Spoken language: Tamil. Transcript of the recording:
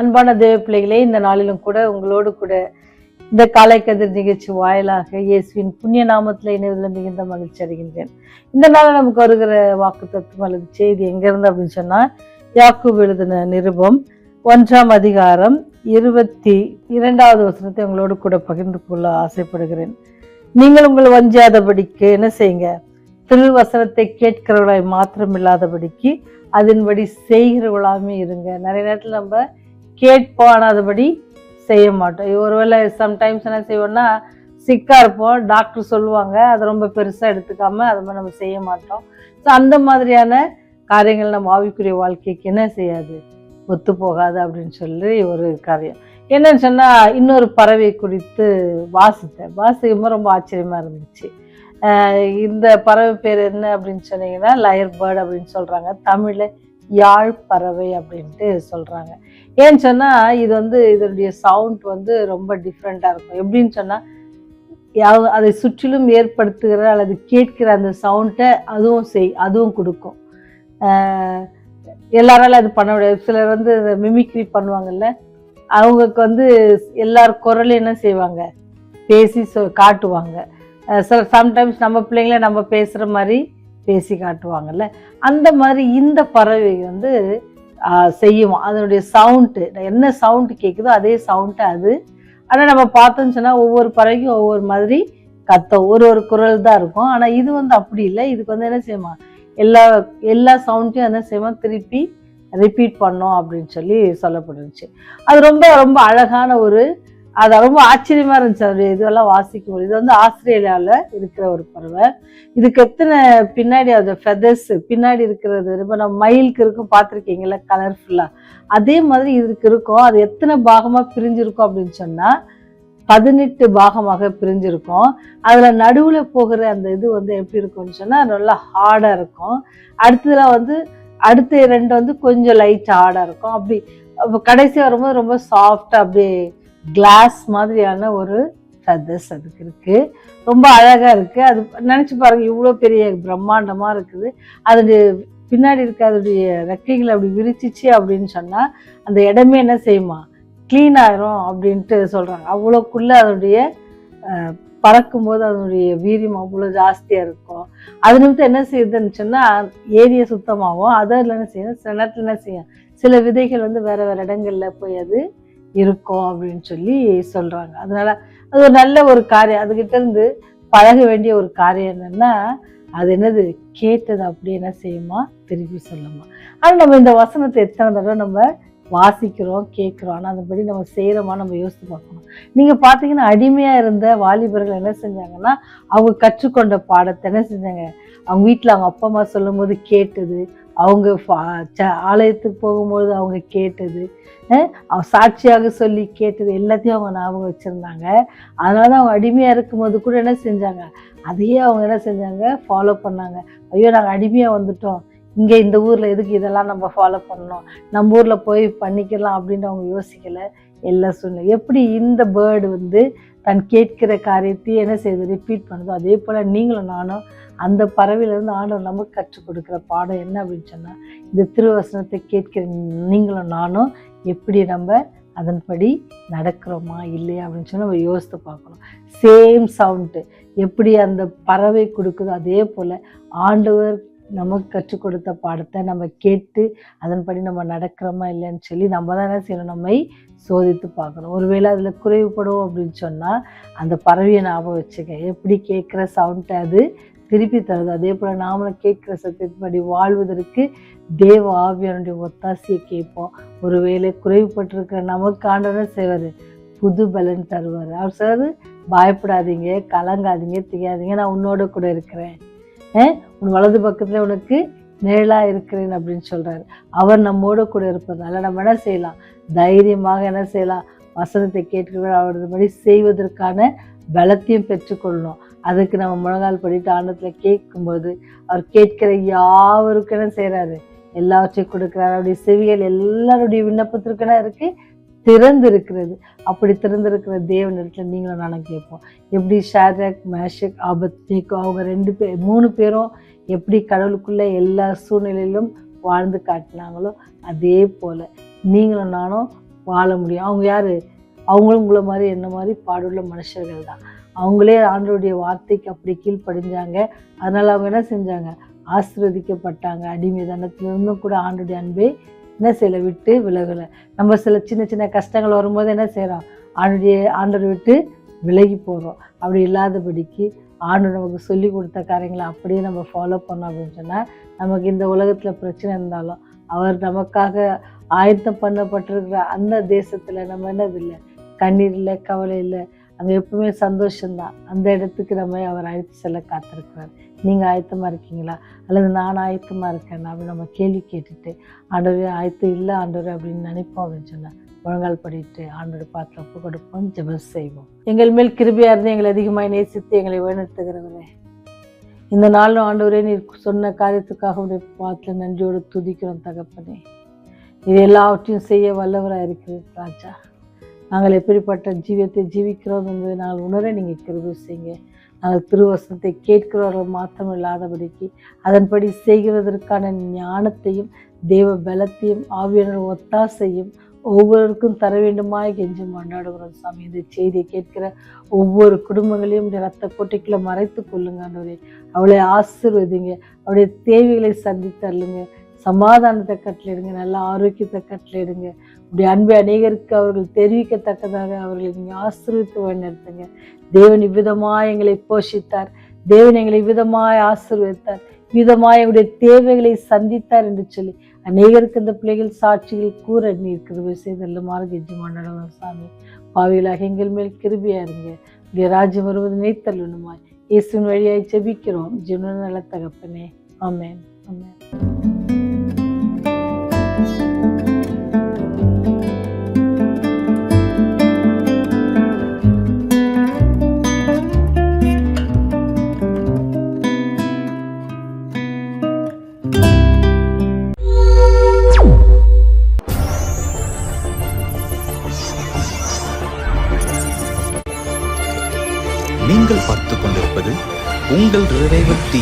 அன்பான தேவ பிள்ளைகளே இந்த நாளிலும் கூட உங்களோடு கூட இந்த காலை கதிர் நிகழ்ச்சி வாயிலாக இயேசுவின் புண்ணிய நாமத்தில் இணைவதில் மிகுந்த மகிழ்ச்சி அடைகின்றேன். இந்த நாளில் நமக்கு வருகிற வாக்கு தத்துவம் அல்லது செய்தி எங்கேருந்து அப்படின்னு சொன்னால் யாக்கூப் எழுதின நிருபம் ஒன்றாம் அதிகாரம் இருபத்தி இரண்டாவது வசனத்தை உங்களோடு கூட பகிர்ந்து கொள்ள ஆசைப்படுகிறேன். நீங்கள் உங்களை வஞ்சாதபடிக்கு என்ன செய்யுங்க? திருவசனத்தை கேட்கிறவர்களாய் மாத்திரம் இல்லாதபடிக்கு அதன்படி செய்கிறவர்களாமே இருங்க. நிறைய நேரத்தில் நம்ம கேட்பானாதபடி செய்ய மாட்டோம். ஒருவேளை சம்டைம்ஸ் என்ன செய்வோம்னா சிக்காக இருப்போம் டாக்டர் சொல்லுவாங்க அதை ரொம்ப பெருசாக எடுத்துக்காமல் அது மாதிரி நம்ம செய்ய மாட்டோம். ஸோ அந்த மாதிரியான காரியங்கள் நம்ம ஆவிக்குரிய வாழ்க்கைக்கு என்ன செய்யாது? ஒத்து போகாது அப்படின்னு சொல்லி ஒரு காரியம். என்னன்னு சொன்னால் இன்னொரு பறவை குறித்து வாசித்தேன். வாசிக்கும்போது ரொம்ப ஆச்சரியமாக இருந்துச்சு. இந்த பறவை பேர் என்ன அப்படின்னு சொன்னீங்கன்னா லயர் பேர்டு அப்படின்னு சொல்கிறாங்க தமிழில் யாழ் பறவை அப்படின்ட்டு சொல்கிறாங்க ஏன்னு சொன்னால் இது வந்து இதனுடைய சவுண்ட் வந்து ரொம்ப டிஃப்ரெண்ட்டாக இருக்கும். எப்படின்னு சொன்னால் யாவ- அதை சுற்றிலும் ஏற்படுத்துகிற அல்லது கேட்கிற அந்த சவுண்டை அதுவும் செய் அதுவும் கொடுக்கும். ஆஹ் எல்லாரால அது பண்ண முடியாது. சிலர் வந்து மிமிக்ரி பண்ணுவாங்கல்ல அவங்களுக்கு வந்து எல்லார் குரலையும் என்ன செய்வாங்க? பேசி சொ காட்டுவாங்க. சில சம்டைம்ஸ் நம்ம பிள்ளைங்கள நம்ம பேசுகிற மாதிரி பேசி காட்டுவாங்கல்ல? அந்த மாதிரி இந்த பறவை வந்து செய்யும்? அதனுடைய சவுண்டு என்ன சவுண்டு கேட்குதோ அதே சவுண்டு அது. ஆனால் நம்ம பார்த்தோம்னு சொன்னால் ஒவ்வொரு பறவைக்கும் ஒவ்வொரு மாதிரி கத்தம் ஒரு ஒரு குரல் தான் இருக்கும். ஆனால் இது வந்து அப்படி இல்லை. இதுக்கு வந்து என்ன செய்யுமா? எல்லா எல்லா சவுண்டையும் என்ன செய்யுமா? திருப்பி ரிப்பீட் பண்ணோம் அப்படின்னு சொல்லி சொல்லப்பட்டுருச்சு அது ரொம்ப ரொம்ப அழகான ஒரு அது ரொம்ப ஆச்சரியமா இருந்துச்சு அது இதெல்லாம் வாசிக்கும் இது வந்து ஆஸ்திரேலியாவில் இருக்கிற ஒரு பறவை. இதுக்கு எத்தனை பின்னாடி அது ஃபெதர்ஸ் பின்னாடி இருக்கிறது இப்போ நம்ம மயிலுக்கு இருக்கும் பார்த்துருக்கீங்களா கலர்ஃபுல்லாக அதே மாதிரி இதுக்கு இருக்கும். அது எத்தனை பாகமாக பிரிஞ்சிருக்கும் அப்படின்னு சொன்னால் பதினெட்டு பாகமாக பிரிஞ்சிருக்கும். அதில் நடுவில் போகிற அந்த இது வந்து எப்படி இருக்கும்னு சொன்னால் நல்லா ஹார்டாக இருக்கும். அடுத்ததில் வந்து அடுத்த ரெண்டு வந்து கொஞ்சம் லைட் ஹார்டாக இருக்கும். அப்படி கடைசி வரும்போது ரொம்ப சாஃப்டாக அப்படியே கிளாஸ் மாதிரியான ஒரு ஃபெதர்ஸ் அதுக்கு இருக்குது ரொம்ப அழகாக இருக்குது அது நினச்சி பாருங்கள் இவ்வளோ பெரிய பிரம்மாண்டமாக இருக்குது. அதனுடைய பின்னாடி இருக்க அதனுடைய ரெக்கைகளை அப்படி விரிச்சிச்சு அப்படின்னு சொன்னால் அந்த இடமே என்ன செய்யுமா? க்ளீன் ஆயிரும் அப்படின்ட்டு சொல்கிறாங்க அவ்வளோக்குள்ளே அதனுடைய பறக்கும்போது அதனுடைய வீரியம் அவ்வளோ ஜாஸ்தியாக இருக்கும். அது நிமித்தம் என்ன செய்யுதுன்னு சொன்னால் ஏரியை சுத்தமாகும். அதில் என்ன செய்யும்? சில நேரத்தில் என்ன செய்யும்? சில விதைகள் வந்து வேறு வேறு இடங்களில் போய் அது இருக்கும் அப்படின்னு சொல்லி சொல்கிறாங்க அதனால அது ஒரு நல்ல ஒரு காரியம். அதுக்கிட்டேருந்து பழக வேண்டிய ஒரு காரியம் என்னென்னா அது என்னது? கேட்டது அப்படி என்ன செய்யுமா? திருப்பி சொல்லுமா. ஆனால் நம்ம இந்த வசனத்தை எத்தனை தடவை நம்ம வாசிக்கிறோம் கேட்குறோம் ஆனால் அதுபடி நம்ம செய்கிறோமா நம்ம யோசித்து பார்க்கணும். நீங்கள் பார்த்தீங்கன்னா அடிமையாக இருந்த வாலிபர்கள் என்ன செஞ்சாங்கன்னா அவங்க கற்றுக்கொண்ட பாடத்தை என்ன செஞ்சாங்க? அவங்க வீட்டில் அவங்க அப்பா அம்மா சொல்லும் போது கேட்டது. அவங்க ஃபா- ச- ஆலயத்துக்கு போகும்போது அவங்க கேட்டது. அவங்க சாட்சியாக சொல்லி கேட்டது எல்லாத்தையும் அவங்க ஞாபகம் வச்சுருந்தாங்க. அதனால தான் அவங்க அடிமையாக இருக்கும்போது கூட என்ன செஞ்சாங்க? அதையே அவங்க என்ன செஞ்சாங்க? ஃபாலோ பண்ணாங்க. ஐயோ நாங்கள் அடிமையாக வந்துட்டோம். இங்கே இந்த ஊரில் எதுக்கு இதெல்லாம் நம்ம ஃபாலோ பண்ணணும்? நம்ம ஊரில் போய் பண்ணிக்கலாம் அப்படின்னு அவங்க யோசிக்கலை. எல்லா சூழ்நிலை எப்படி இந்த பேர்டு வந்து தன் கேட்கிற காரியத்தையும் என்ன செய்யுது ரிப்பீட் பண்ணுதோ அதே போல் நீங்களும் நானும் அந்த பறவையிலேருந்து ஆண்டவர் நமக்கு கற்றுக் கொடுக்குற பாடம் என்ன அப்படின்னு சொன்னால் இந்த திருவசனத்தை கேட்கிற நீங்களும் நானும் எப்படி நம்ம அதன்படி நடக்கிறோமா இல்லையா அப்படின்னு சொல்லி நம்ம யோசித்து பார்க்கணும். சேம் சவுண்டு எப்படி அந்த பறவை கொடுக்குதோ அதே போல் ஆண்டவர் நமக்கு கற்றுக் கொடுத்த பாடத்தை நம்ம கேட்டு அதன்படி நம்ம நடக்கிறோமா இல்லைன்னு சொல்லி நம்ம தான் என்ன செய்யணும்? நம்மை சோதித்து பார்க்கணும். ஒருவேளை அதில் குறைவுபடும் அப்படின்னு சொன்னால் அந்த பறவையை ஞாபகம் வச்சுக்க. எப்படி கேட்குற சவுண்டை அது திருப்பி தருது. அதே போல் நாமளும் கேட்குற சத்தியத்தின்படி வாழ்வதற்கு தேவ ஆவியானுடைய ஒத்தாசையை கேட்போம். ஒருவேளை குறைவுபட்டிருக்கிற நமக்காண்டன செய்வார். புது பலன் தருவார். அவர் சொல்றது பயப்படாதீங்க கலங்காதீங்க திகாதீங்க நான் உன்னோட கூட இருக்கிறேன். உன் வலது பக்கத்தில் உனக்கு நிழலாக இருக்கிறேன் அப்படின்னு சொல்கிறாரு அவர் நம்மோட கூட இருப்பதால நம்ம என்ன செய்யலாம்? தைரியமாக என்ன செய்யலாம்? வசனத்தை கேட்கிறவர் அவரது படி செய்வதற்கான பலத்தையும் பெற்றுக்கொள்ளணும். அதுக்கு நம்ம முழங்கால் படிட்டு ஆண்டத்தில் கேட்கும்போது அவர் கேட்கிற யாவருக்கும் என்ன செய்கிறாரு எல்லாவற்றையும் கொடுக்குறாரு. அவருடைய செவிகள் எல்லாருடைய விண்ணப்பத்திற்கு இருக்குது திறந்திருக்கிறது. திறந்து இருக்கிறது அப்படி திறந்திருக்கிற தேவனிடத்துல நீங்களும் நானும் கேட்போம். எப்படி ஷாரக் மேஷக் ஆபத்னிகோ அவங்க ரெண்டு பேர் மூணு பேரும் எப்படி கடவுளுக்குள்ள எல்லா சூழ்நிலையிலும் வாழ்ந்து காட்டினாங்களோ அதே போல நீங்களும் நானும் வாழ முடியும். அவங்க யார்? அவங்களும் உங்களை மாதிரி என்ன மாதிரி பாடுள்ள மனுஷர்கள் தான். அவங்களே ஆண்டருடைய வார்த்தைக்கு அப்படி கீழ்ப்படிஞ்சாங்க. அதனால் அவங்க என்ன செஞ்சாங்க? ஆசீர்வதிக்கப்பட்டாங்க. அடிமைதனத்திலிருந்தும் கூட ஆண்டுடைய அன்பை என்ன செய்யலை விட்டு விலகலை. நம்ம சில சின்ன சின்ன கஷ்டங்கள் வரும்போது என்ன செய்கிறோம் ஆண்டுடைய ஆண்டரை விட்டு விலகி போகிறோம் அப்படி இல்லாதபடிக்கு ஆண்டு நமக்கு சொல்லி கொடுத்த காரியங்களை அப்படியே நம்ம ஃபாலோ பண்ணோம் அப்படின்னு சொன்னால் நமக்கு இந்த உலகத்தில் பிரச்சனை இருந்தாலும் அவர் நமக்காக ஆயத்தம் பண்ணப்பட்டிருக்கிற அந்த தேசத்தில் நம்ம என்னது இல்லை கண்ணீர் இல்லை கவலை இல்லை. அங்கே எப்பவுமே சந்தோஷம்தான். அந்த இடத்துக்கு நம்ம அவர் அழைத்து செல்ல காத்திருக்கிறார். நீங்கள் ஆயத்தமாக இருக்கீங்களா? அல்லது நான் ஆயத்தமாக இருக்கேன் அப்படின்னு நம்ம கேள்வி கேட்டுட்டு ஆண்டவரே ஆயத்தம் இல்லை ஆண்டவர் அப்படின்னு நினைப்போம் அப்படின்னு சொன்னால் முழங்கால் படிட்டு ஆண்டோட பாத்திரம் ஒப்பு கொடுப்போம் ஜெபம் செய்வோம். எங்கள் மேல் கிருபியா இருந்து எங்களை அதிகமாக நேசித்து எங்களை வழிநடத்துகிறவரே. இந்த நாளும் ஆண்டவரே நீர் சொன்ன காரியத்துக்காக உடைய பாத்தில் நன்றியோடு துதிக்கிறோம் தகப்பனே. இது எல்லாவற்றையும் செய்ய வல்லவராக இருக்கிறது ராஜா. நாங்கள் எப்படிப்பட்ட ஜீவியத்தை ஜீவிக்கிறோம் என்பதை நாங்கள் உணர நீங்கள் கிருபி செய்யுங்க. நாங்கள் திருவசனத்தை கேட்கிறவர்கள் மாத்திரம் இல்லாதபடிக்கு அதன்படி செய்கிறதற்கான ஞானத்தையும் தெய்வ பலத்தையும் ஆவியனர் ஒத்தாசையும் ஒவ்வொருவருக்கும் தர வேண்டுமாய் கெஞ்சி கொண்டாடுகிறோம் சாமி. இந்த செய்தியை கேட்கிற ஒவ்வொரு குடும்பங்களையும் இந்த ரத்த கோட்டைக்குள்ள மறைத்து கொள்ளுங்க ஆண்டவரே. அவளை ஆசிர்வதிங்க. அவளுடைய தேவைகளை சந்தித்தருளுங்க. சமாதானத்தை கட்டளையிடுங்க. நல்ல ஆரோக்கியத்தை கட்டளையிடுங்க. இப்படி அன்பை அநேகருக்கு அவர்கள் தெரிவிக்கத்தக்கதாக அவர்களை நீங்கள் ஆசிரியத்து வழிநடத்துங்க. தேவன் இவ்விதமாக எங்களை போஷித்தார். தேவன் எங்களை இவ்விதமாய் ஆசிர்வதித்தார் விதமாய் எங்களுடைய தேவைகளை சந்தித்தார் என்று சொல்லி அநேகருக்கு இந்த பிள்ளைகள் சாட்சிகள் கூற நீர் கிருபை செய்தல்லுமாறு கெஜ்ஜமான் சாமி. பாவிகளாக எங்கள் மேல் கிருபியா இருங்க. இங்கே ராஜ்யம் வருவது நினைத்தல்லுமாய். இயேசுவின் வழியாய் ஜெபிக்கிறோம். ஜீவன நல்ல தகப்பனே. ஆமேன். ஆமேன். உங்கள் ரேவதி